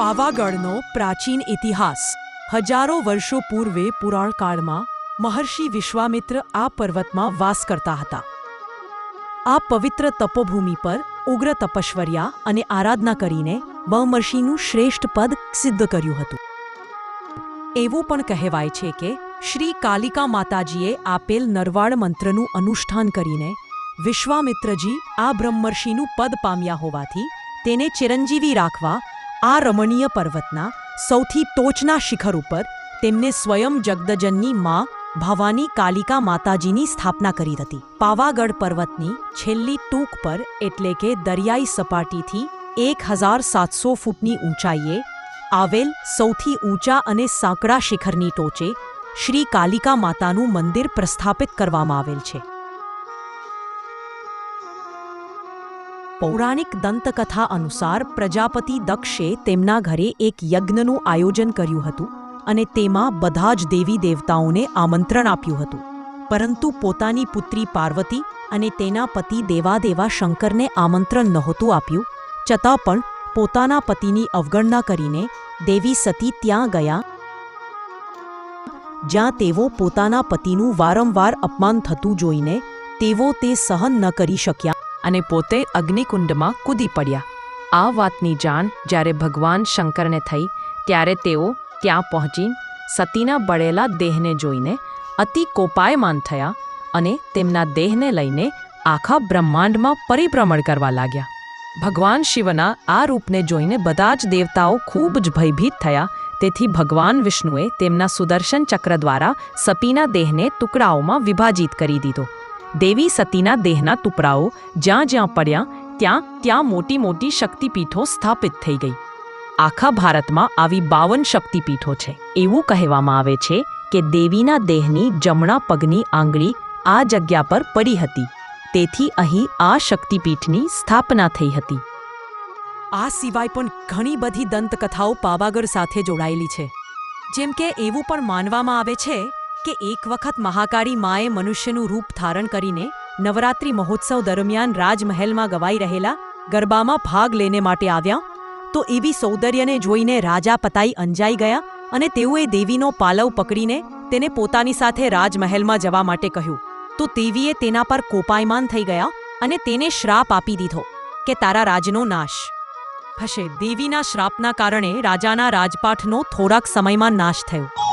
પાવાગઢનો પ્રાચીન ઇતિહાસ. હજારો વર્ષો પૂર્વે પુરાણકાળમાં મહર્ષિ વિશ્વામિત્ર આ પર્વતમાં વાસ કરતા હતા. આ પવિત્ર તપોભૂમિ પર ઉગ્ર તપશ્વર્યા અને આરાધના કરીને બહમર્ષિનું શ્રેષ્ઠ પદ સિદ્ધ કર્યું હતું. એવું પણ કહેવાય છે કે શ્રી કાલિકા માતાજીએ આપેલ નરવાડ મંત્રનું અનુષ્ઠાન કરીને વિશ્વામિત્રજી આ બ્રહ્મર્ષિનું પદ પામ્યા હોવાથી તેને ચિરંજીવી રાખવા આ રમણીય પર્વતના સૌથી ટોચના શિખર ઉપર તેમને સ્વયં જગદજનની મા ભવાની કાલિકા માતાજીની સ્થાપના કરી હતી. પાવાગઢ પર્વતની છેલ્લી ટૂંક પર એટલે કે દરિયાઈ સપાટીથી એક હજાર સાતસો ફૂટની ઊંચાઈએ આવેલ સૌથી ઊંચા અને સાંકડા શિખરની ટોચે શ્રી કાલિકા માતાનું મંદિર પ્રસ્થાપિત કરવામાં આવેલ છે. પૌરાણિક દંતકથા અનુસાર પ્રજાપતિ દક્ષે તેમના ઘરે એક યજ્ઞનું આયોજન કર્યું હતું અને તેમાં બધા જ દેવી દેવતાઓને આમંત્રણ આપ્યું હતું. પરંતુ પોતાની પુત્રી પાર્વતી અને તેના પતિ દેવાદેવા શંકરને આમંત્રણ નહોતું આપ્યું, છતાં પણ પોતાના પતિની અવગણના કરીને દેવી સતી ત્યાં ગયા, જ્યાં તેઓ પોતાના પતિનું વારંવાર અપમાન થતું જોઈને તેઓ તે સહન ન કરી શક્યા. અને પોતે અગ્નિકુંડમાં કૂદી પડ્યા. આ વાતની જાણ જ્યારે ભગવાન શંકરને થઈ, ત્યારે તેઓ ત્યાં પહોંચી સતીના બળેલા દેહને જોઈને અતિ કોપાયમાન થયા અને તેમના દેહને લઈને આખા બ્રહ્માંડમાં પરિભ્રમણ કરવા લાગ્યા. ભગવાન શિવના આ રૂપને જોઈને બધા જ દેવતાઓ ખૂબ જ ભયભીત થયા, તેથી ભગવાન વિષ્ણુએ તેમના સુદર્શન ચક્ર દ્વારા સપીના દેહને ટુકડાઓમાં વિભાજિત કરી દીધો. દેવી સતીના દેહના ટુકડાઓ જ્યાં જ્યાં પડ્યા, ત્યાં ત્યાં મોટી મોટી શક્તિપીઠો સ્થાપિત થઈ ગઈ. આખા ભારતમાં આવી બાવન શક્તિપીઠો છે. એવું કહેવામાં આવે છે કે દેવીના દેહની જમણા પગની આંગળી આ જગ્યા પર પડી હતી. તેથી અહીં આ શક્તિપીઠની સ્થાપના થઈ હતી. આ સિવાય પણ ઘણી બધી દંતકથાઓ પાવાગઢ સાથે જોડાયેલી છે. જેમ કે એવું પણ માનવામાં આવે છે કે એક વખત મહાકાળી માએ મનુષ્યનું રૂપ ધારણ કરીને નવરાત્રિ મહોત્સવ દરમિયાન રાજમહેલમાં ગવાઈ રહેલા ગરબામાં ભાગ લેને માટે આવ્યા, તો એવી સૌંદર્યને જોઈને રાજા પતાઈ અંજાઈ ગયા અને તેઓએ દેવીનો પાલવ પકડીને તેને પોતાની સાથે રાજમહેલમાં જવા માટે કહ્યું. તો દેવીએ તેના પર કોપાયમાન થઈ ગયા અને તેને શ્રાપ આપી દીધો કે તારા રાજનો નાશ. હશે, દેવીના શ્રાપના કારણે રાજાના રાજપાઠનો થોડાક સમયમાં નાશ થયો.